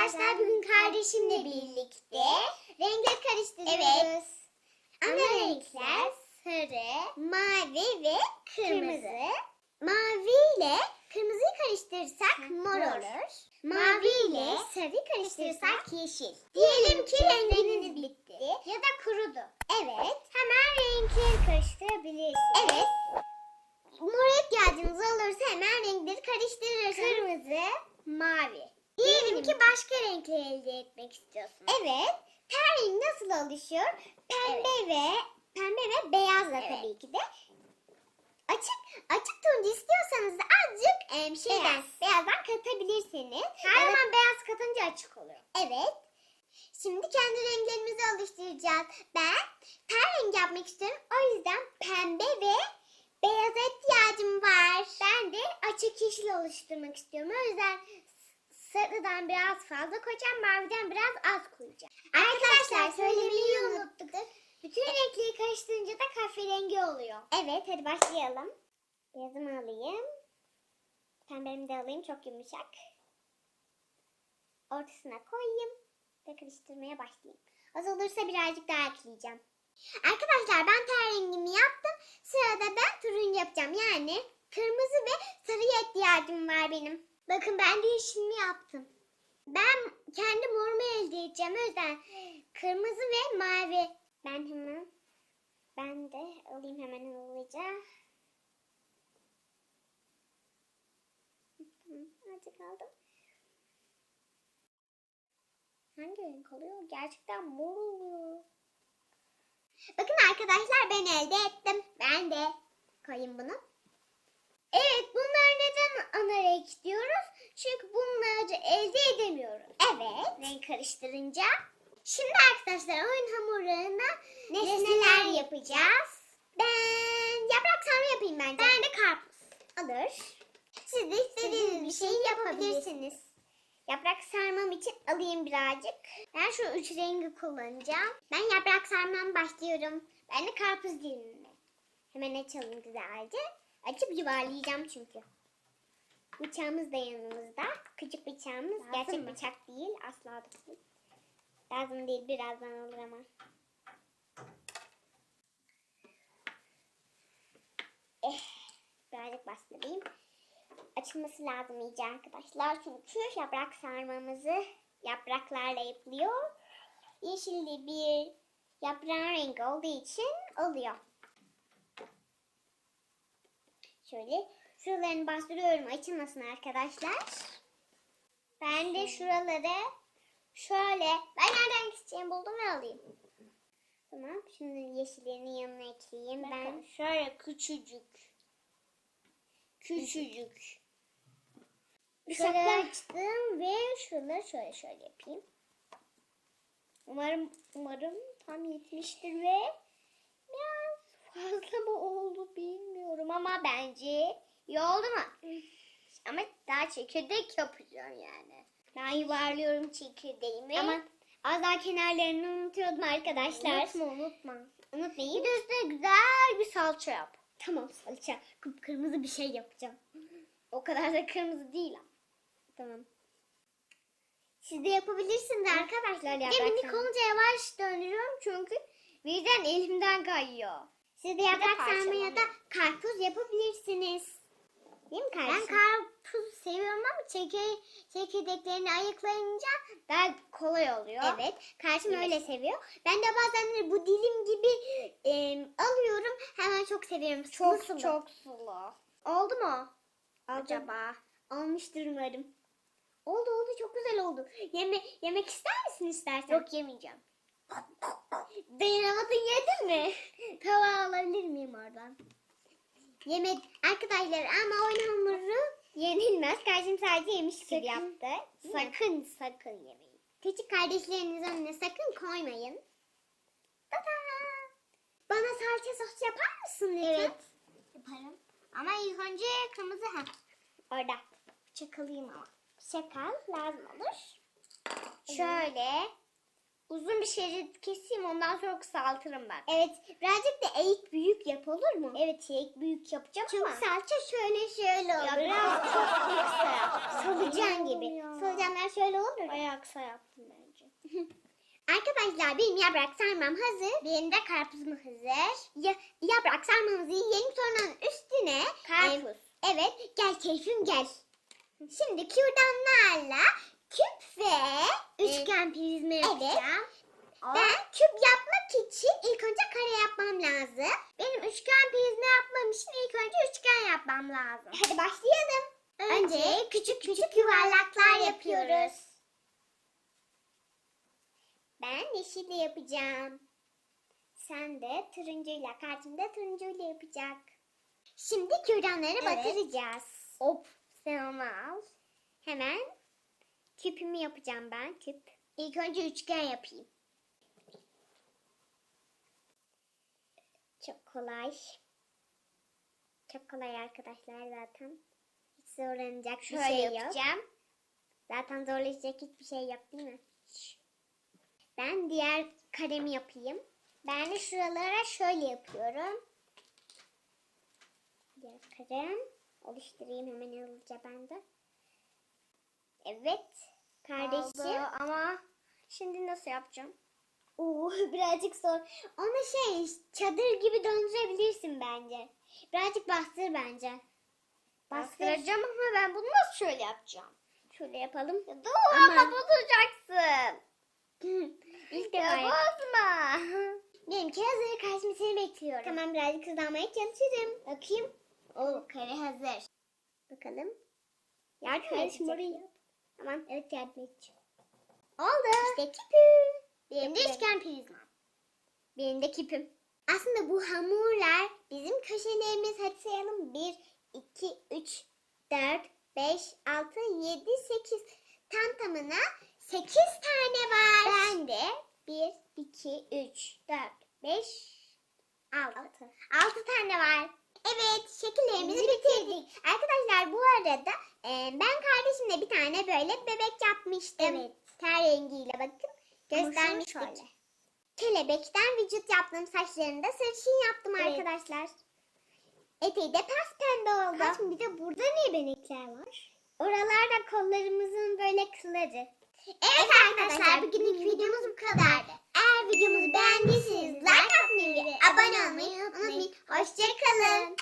arkadaşlar bugün kardeşimle birlikte renkleri karıştırıyoruz. Evet. Ana renkler sarı, mavi ve kırmızı. Mavi ile kırmızıyı karıştırırsak mor olur. Mavi ile sarıyı karıştırırsak yeşil. Diyelim ki renginiz bitti ya da kurudu. Evet. Hemen renkleri karıştırabilirsiniz. Evet. Mor ihtiyacınız olursa hemen renkleri karıştırırsınız. Kırmızı, mavi. Diyelim ki başka renkleri elde etmek istiyorsunuz. Evet. Ten rengi nasıl oluşuyor? Pembe ve pembe ve beyazla Evet. tabii ki de. Açık açık turuncu istiyorsanız da azıcık em, şeyden Beyaz. beyazdan katabilirsiniz. Her da- zaman beyaz katınca açık oluyor. Evet. Şimdi kendi renklerimizi oluşturacağız. Ben ten rengi yapmak istiyorum. O yüzden pembe ve beyaza ihtiyacım var. Ben de açık yeşil oluşturmak istiyorum. O yüzden sarıdan biraz fazla koyacağım. Maviden biraz az koyacağım. Arkadaşlar söylemeyi unuttuk. Bütün renkleri karıştırınca da kahverengi oluyor. Evet hadi başlayalım. Beyazımı alayım. Pembemi de alayım çok yumuşak. Ortasına koyayım ve karıştırmaya başlayayım. Az olursa birazcık daha ekleyeceğim. Arkadaşlar ben ten rengimi yaptım. Sırada ben turuncu yapacağım. Yani kırmızı ve sarıya ihtiyacım var benim. Bakın ben de yeşilimi yaptım. Ben kendi morumu elde edeceğim. O yüzden kırmızı ve mavi. Ben hemen ben de alayım hemen hızlıca. Azıcık aldım. Hangi renk oluyor? Gerçekten mor oluyor. Bakın arkadaşlar ben elde ettim. Ben de koyayım bunu. Evet bunlar neden ana renk diyoruz? Çünkü bunları elde edemiyoruz. Evet. Renk karıştırınca. Şimdi arkadaşlar oyun hamurlarına nesneler yapacağız. Ben yaprak sarma yapayım bence. Ben de karpuz. Alır. Siz de istediğiniz bir şeyi yapabilirsiniz. Yaprak sarmam için alayım birazcık. Ben şu üç rengi kullanacağım. Ben yaprak sarmam başlıyorum. Ben de karpuz dilimimi. Hemen açalım güzelce. Açıp yuvarlayacağım çünkü. Bıçağımız da yanımızda. Küçük bıçağımız. Lazım Gerçek mı? bıçak değil. Asla da değil. Lazım değil. Birazdan olur ama. Eh, birazcık bastırayım. Açılması lazım iyice arkadaşlar. Çünkü yaprak sarmamızı yapraklarla yapılıyor. Yeşilli bir yaprağın rengi olduğu için oluyor. Şöyle şuralarını bastırıyorum açılmasın arkadaşlar. Ben de şuraları şöyle ben nereden gideceğimi buldum ve alayım. Tamam şimdi yeşillerinin yanına ekleyeyim. Ben şöyle küçücük. Küçücük. şöyle açtım ve şuraları şöyle şöyle yapayım. Umarım umarım tam yetmiştir ve biraz fazla mı oldu bilmiyorum ama bence iyi oldu mu? Ama daha çekirdek yapacağım yani. Ben yuvarlıyorum çekirdeğimi. Ama az daha kenarlarını unutuyordum arkadaşlar. unutma unutma. Unutmayın. Bir de üstüne güzel bir salça yap. Tamam salça. Kıpkırmızı bir şey yapacağım. O kadar da kırmızı değil ama. Tamam. Siz de yapabilirsiniz arkadaşlar yaprak Gemini sarma. kolunca yavaş döndürüyorum çünkü birden elimden kayıyor. Siz de yaprak sarma ya da karpuz yapabilirsiniz. Değil mi Ben kardeşim? karpuz seviyorum ama çekir, çekirdeklerini ayıklayınca daha kolay oluyor. Evet. Kardeşim Evet. öyle seviyor. Ben de bazen bu dilim gibi e, alıyorum. Hemen çok seviyorum. Çok sulu. çok sulu. Oldu mu? Acaba? Olmuştur umarım. Oldu oldu çok güzel oldu. Yeme yemek ister misin istersen? Yok yemeyeceğim. Dayanamadın yedin mi? Tava alabilir miyim oradan? Yemek arkadaşlar ama oyun hamuru yenilmez. Kardeşim sadece yemiş gibi yaptı. Sakın sakın yemeyin. Küçük kardeşlerinizin önüne sakın koymayın. Tada! Bana salça sos yapar mısın lütfen? Evet. Yaparım. Ama ilk önce kırmızı ha. Orada. Bıçak alayım ama. Şakal lazım olur. Şöyle uzun bir şerit keseyim ondan sonra kısaltırım ben. Evet birazcık da eğik büyük yap olur mu? Evet şey büyük yapacağım Çünkü ama. salça şöyle şöyle olur. Ya biraz çok kısa yap. Solucan gibi. Solucanlar şöyle olur. Bayağı kısa yaptım bence. Arkadaşlar benim yaprak sarmam hazır. Benim de karpuzum hazır. Ya, yaprak sarmamızı yiyelim sonra üstüne Karpuz. e, evet gel keyfim gel. Şimdi kürdanlarla küp ve üçgen prizma yapacağım. Ben küp yapmak için ilk önce kare yapmam lazım. Benim üçgen prizma yapmam için ilk önce üçgen yapmam lazım. Hadi başlayalım. Önce küçük küçük yuvarlaklar yapıyoruz. Ben yeşille yapacağım. Sen de turuncuyla, kartım da turuncuyla yapacak. Şimdi kürdanları Evet. batıracağız. Hop, sen onu al. Hemen küpümü yapacağım ben, küp. İlk önce üçgen yapayım. Çok kolay. Çok kolay arkadaşlar zaten. Hiç zorlanacak bir Şöyle şey yok. yapacağım. Zaten zorlayacak hiçbir şey yok değil mi? Ben diğer karemi yapayım. Ben de şuralara şöyle yapıyorum. Diğer karem. Oluşturayım hemen hızlıca ben de. Evet. Kardeşim. Oldu ama şimdi nasıl yapacağım? Oo, birazcık zor. Onu şey çadır gibi döndürebilirsin bence. Birazcık bastır bence. Bastır. Bastıracağım ama ben bunu nasıl şöyle yapacağım? Şöyle yapalım. Dur Ama- ama bozacaksın. İlk defa bozma. Benimki hazır. Karşımda seni bekliyorum. Tamam birazcık hızlanmaya çalışırım. Bakayım. O kare hazır. Bakalım. Yardım edecek. orayı yap. Tamam evet edeceğim. Oldu. İşte kipim. Benim de üçgen prizma. Benim de kipim. Aslında bu hamurlar bizim köşelerimiz. Hadi sayalım. 1, 2, 3, 4, 5, 6, 7, 8. Tam tamına 8 tane var. Ben de 1, 2, 3, 4, 5, 6. 6 tane var. Evet şekillerimizi bitirdik. Arkadaşlar bu arada e, ben kardeşimle bir tane böyle bebek yapmıştım. Evet. Ter rengiyle bakın. Şunu şöyle. Kelebekten vücut yaptım. Saçlarını da sarışın yaptım Evet. arkadaşlar. Eteği de pes pembe oldu. Kaçım bir de burada niye benekler var? Oralarda kollarımızın böyle kılları. Evet, arkadaşlar bugünkü videomuz bu kadardı. Eğer videomuzu beğendiyseniz like atmayı ve abone olmayı unutmayın. Hoşçakalın.